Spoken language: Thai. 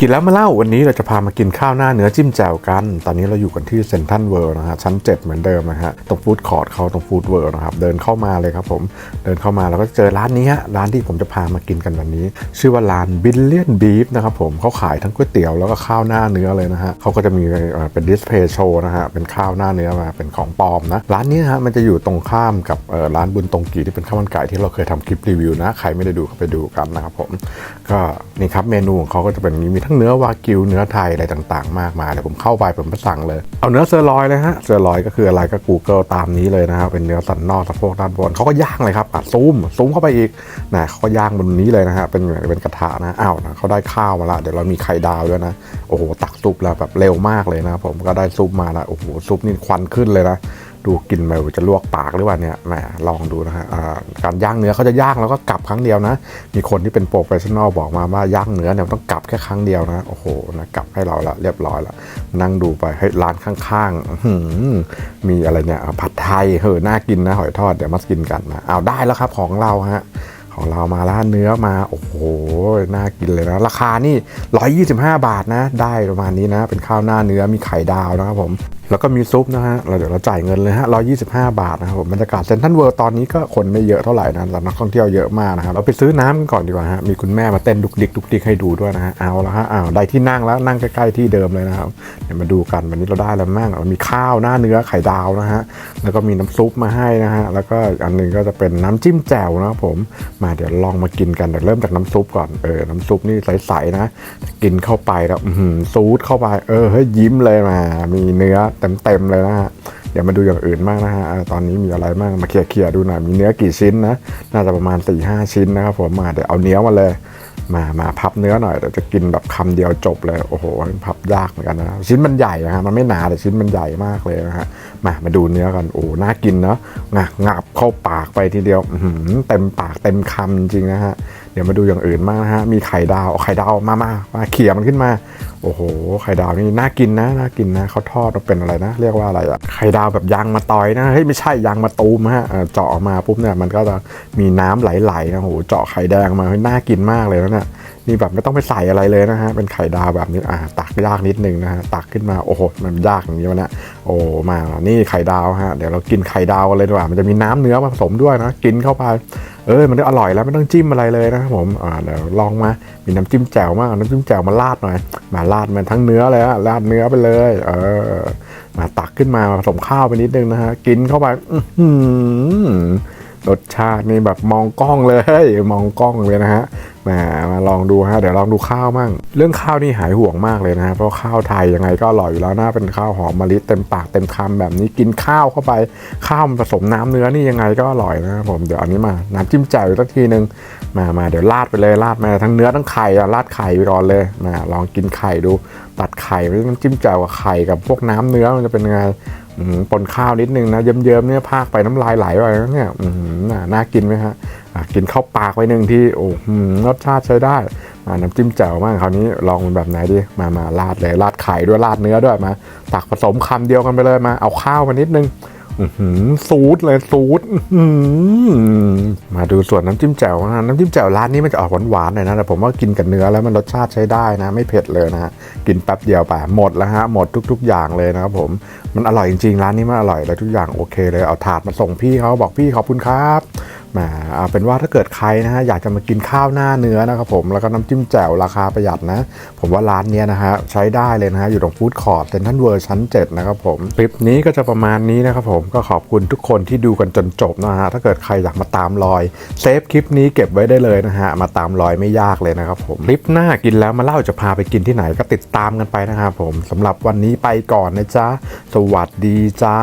กินแล้วมาเล่าวันนี้เราจะพามากินข้าวหน้าเนื้อจิ้มแจ่วกัน ตอนนี้เราอยู่กันที่เซนทรัลเวิลด์นะฮะชั้น 7 เหมือนเดิมนะฮะตรงฟู้ดคอร์ทเขาตรงฟู้ดเวิลด์นะครับเดินเข้ามาเลยครับผมเดินเข้ามาแล้วก็เจอร้านนี้ฮะร้านที่ผมจะพามากินกันวันนี้ ชื่อว่าร้านบิลเลียนบีฟนะครับผมเขาขายทั้งก๋วยเตี๋ยวแล้วก็ข้าวหน้าเนื้อเลยนะฮะเขาก็จะมีเป็นดิสเพย์โชว์นะฮะเป็นข้าวหน้าเนื้อมาเป็นของปลอมนะร้านนี้ฮะมันจะอยู่ตรงข้ามกับร้านบุญตรงกีที่เป็นข้าวมันไก่ที่เราเคยทำคลิปรีวิวนะใครไม่ได้ดูก็ไปดูกันนะครับผมก็นี่ครับเมนูของเขาก็จะเป็นมีมีทั้งเนื้อวากิว เนื้อไทยอะไรต่างๆ มากมายเดี๋ยวผมเข้าไปผมก็สั่งเลย เอาเนื้อเซอร์ลอยเลยฮะ เซอร์ลอยก็คืออะไรก็ Google ตามนี้เลยนะครับ เป็นเนื้อสันนอกสะโพกด้านบนเขาก็ย่างเลยครับอะซูมซูมเข้าไปอีกนะเขาก็ย่างบนนี้เลยนะฮะ เป็นเป็นกระทะนะ อ้าวนะเขาได้ข้าวมาละ เดี๋ยวเรามีไข่ดาวด้วยนะ โอ้โห ตักซุปแล้วแบบเร็วมากเลยนะผมก็ได้ซุปมาละ โอ้โห ซุปนี่ควันขึ้นเลยนะ ดูกินไปจะลวกปากหรือว่าเนี่ยแหมลองดูนะฮะการย่างเนื้อเขาจะย่างแล้วก็กลับครั้งเดียวนะ มีคนที่เป็นโปรเฟชชั่นอลบอกมาว่าย่างเนื้อเนี่ยต้องกลับแค่ครั้งเดียวนะโอ้โหนะกลับให้เราละเรียบร้อยละนั่งดูไปให้ร้านข้างๆมีอะไรเนี่ยผัดไทยเฮ้อน่ากินนะหอยทอดเดี๋ยวมากินกันนะเอาได้แล้วครับของเราฮะ ของเรามาแล้วเนื้อมา โอ้โห น่ากินเลยนะ ราคานี่ 125 บาทนะ ได้ประมาณนี้นะ เป็นข้าวหน้าเนื้อมีไข่ดาวนะครับผม แล้วก็มีซุปนะฮะ เราเดี๋ยวเราจ่ายเงินเลยฮะ 125 บาทนะครับผมบรรยากาศเซนทรัลเวิลด์ตอนนี้ก็คนไม่เยอะเท่าไหร่นะแต่นักท่องเที่ยวเยอะมากนะครับ เราไปซื้อน้ำกันก่อนดีกว่าฮะ มีคุณแม่มาเต้นดุกดิกดุกดิกให้ดูด้วยนะฮะ เอาละฮะอ้าวได้ที่นั่งแล้วนั่งใกล้ๆที่เดิมเลยนะครับ เดี๋ยวมาดูกันวันนี้เราได้แล้วมั่งเรามีข้าวหน้าเนื้อไข่ดาวนะฮะ แล้วก็มีน้ำซุปมาให้นะฮะ แล้วก็อันนึงก็จะเป็นน้ำจิ้มแจ่วนะครับผมมาเดี๋ยวลองมากินกันเดี๋ยวเริ่มจากน้ำซุปก่อนเออน้ำซุปนี่ใสๆนะกินเข้าไปแล้วซูดเข้าไปเออเฮ้ยยิ้มเลยมา มีเนื้อเต็มๆเลยนะฮะเดี๋ยวมาดูอย่างอื่นมากนะฮะตอนนี้มีอะไรบ้างมาเคลียร์ๆดูหน่อยมีเนื้อกี่ชิ้นนะน่าจะประมาณ4ี่ห้าชิ้นนะครับผมมาเดี๋ยวเอาเนื้อมาเลย มามาพับเนื้อหน่อยเดี๋ยวจะกินแบบคำเดียวจบเลยโอ้โหพับยากเหมือนกันนะชิ้นมันใหญ่นะฮะมันไม่หนาแต่ชิ้นมันใหญ่มากเลยนะฮะมามาดูเนื้อกันโอ้น่ากินเนาะงับเข้าปากไปทีเดียวเต็มปากเต็มคำจริงนะฮะ ดี๋ยวมาดูอย่างอื่นมากนะฮะ มีไข่ดาวไข่ดาวมามามาเขี่ยมันขึ้นมา โอ้โห ไข่ดาวนี่น่ากินนะ น่ากินนะเขาทอดมาเป็นอะไรนะ เรียกว่าอะไรอะไข่ดาวแบบยางมาตอยนะ เฮ้ยไม่ใช่ยางมาตูมฮะเจาะออกมาปุ๊บเนี่ยมันก็จะมีน้ำไหลๆนะโอ้โห เจาะไข่แดงมาเฮ้ยน่ากินมากเลยนะเนี่ย นี่แบบไม่ต้องไปใส่อะไรเลยนะฮะ เป็นไข่ดาวแบบนี้ อ่า ตักยากนิดนึงนะฮะ ตักขึ้นมา โอ้โห มันยากอย่างนี้วะเนี่ยโอ้ มา นี่ไข่ดาวฮะ เดี๋ยวเรากินไข่ดาวเลยดีกว่า มันจะมีน้ำเนื้อมาผสมด้วยนะ กินเข้าไป เออ มันก็อร่อยแล้วไม่ต้องจิ้มอะไรเลยนะครับผม อ่า เดี๋ยวลองมา มีน้ำจิ้มแจ่วมากน้ำจิ้มแจ่วมาราดหน่อย มาราดมันทั้งเนื้อเลยฮะ ราดเนื้อไปเลย เออ มาตักขึ้นมาผสมข้าวไปนิดนึงนะฮะ กินเข้าไป อื รสชาตินี่แบบมองกล้องเลย มองกล้องเลยนะฮะแหมาลองดูฮะเดี๋ยวลองดูข้าวมั่ง เรื่องข้าวนี่หายห่วงมากเลยนะฮะเพราะข้าวไทยยังไงก็อร่อยอยู่แล้วนะเป็นข้าวหอมมะลิเต็มปากเต็มคำแบบนี้กินข้าวเข้าไปข้าวผสมน้ำเนื้อนี่ยังไงก็อร่อยนะครับผมเดี๋ยวอันนี้มาน้ำจิ้มแจ่วสักทีนึงมามาเดี๋ยวราดไปเลยราดมาทั้งเนื้อทั้งไข่อะราดไข่ไปก่อนเลยมาลองกินไข่ดูตัดไข่ไม่ต้องจิ้มแจ่วกับไข่กับพวกน้ำเนื้อมันจะเป็นยังไง ปนข้าวนิดนึงนะเยิ้มๆเนี่ยพากไปน้ำลายไหลไปนะเนี่ยน่าน่ากินไหมฮะะกินข้าวปากไปหนึ่งที่โอ้รสชาติใช้ได้น้ำจิ้มแจ่วมากคราวนี้ลองเป็นแบบไหนดีมามาราดเลยราดไข่ด้วยราดเนื้อด้วยมาตักผสมคำเดียวกันไปเลยมาเอาข้าวมานิดนึง ซูดเลยซูดมาดูส่วนน้ำจิ้มแจ่วนะน้ำจิ้มแจ่วร้านนี้มันจะออกหวานๆหน่อยนะแต่ผมว่ากินกับเนื้อแล้วมันรสชาติใช้ได้นะ ไม่เผ็ดเลยนะฮะกินแป๊บเดียวไปหมดแล้วฮะหมดทุก ๆ อย่างเลยนะครับผมมันอร่อยจริงๆร้านนี้มันอร่อยเลยทุกอย่างโอเคเลยเอาถาดมาส่งพี่เขาบอกพี่ขอบคุณครับ แหมเอาเป็นว่าถ้าเกิดใครนะฮะอยากจะมากินข้าวหน้าเนื้อนะครับผมแล้วก็น้ำจิ้มแจ่วราคาประหยัดนะ ผมว่าร้านนี้นะฮะใช้ได้เลยนะฮะอยู่ตรงฟู้ดคอร์ทเซนทรัลเวิร์ชั้น 7 นะครับผมคลิปนี้ก็จะประมาณนี้นะครับผมก็ขอบคุณทุกคนที่ดูกันจนจบนะฮะถ้าเกิดใครอยากมาตามรอยเซฟคลิปนี้เก็บไว้ได้เลยนะฮะมาตามรอยไม่ยากเลยนะครับผมคลิปหน้ากินแล้วมาเล่าจะพาไปกินที่ไหนก็ติดตามกันไปนะครับผมสำหรับวันนี้ไปก่อนนะจ๊ะสวัสดีจ้า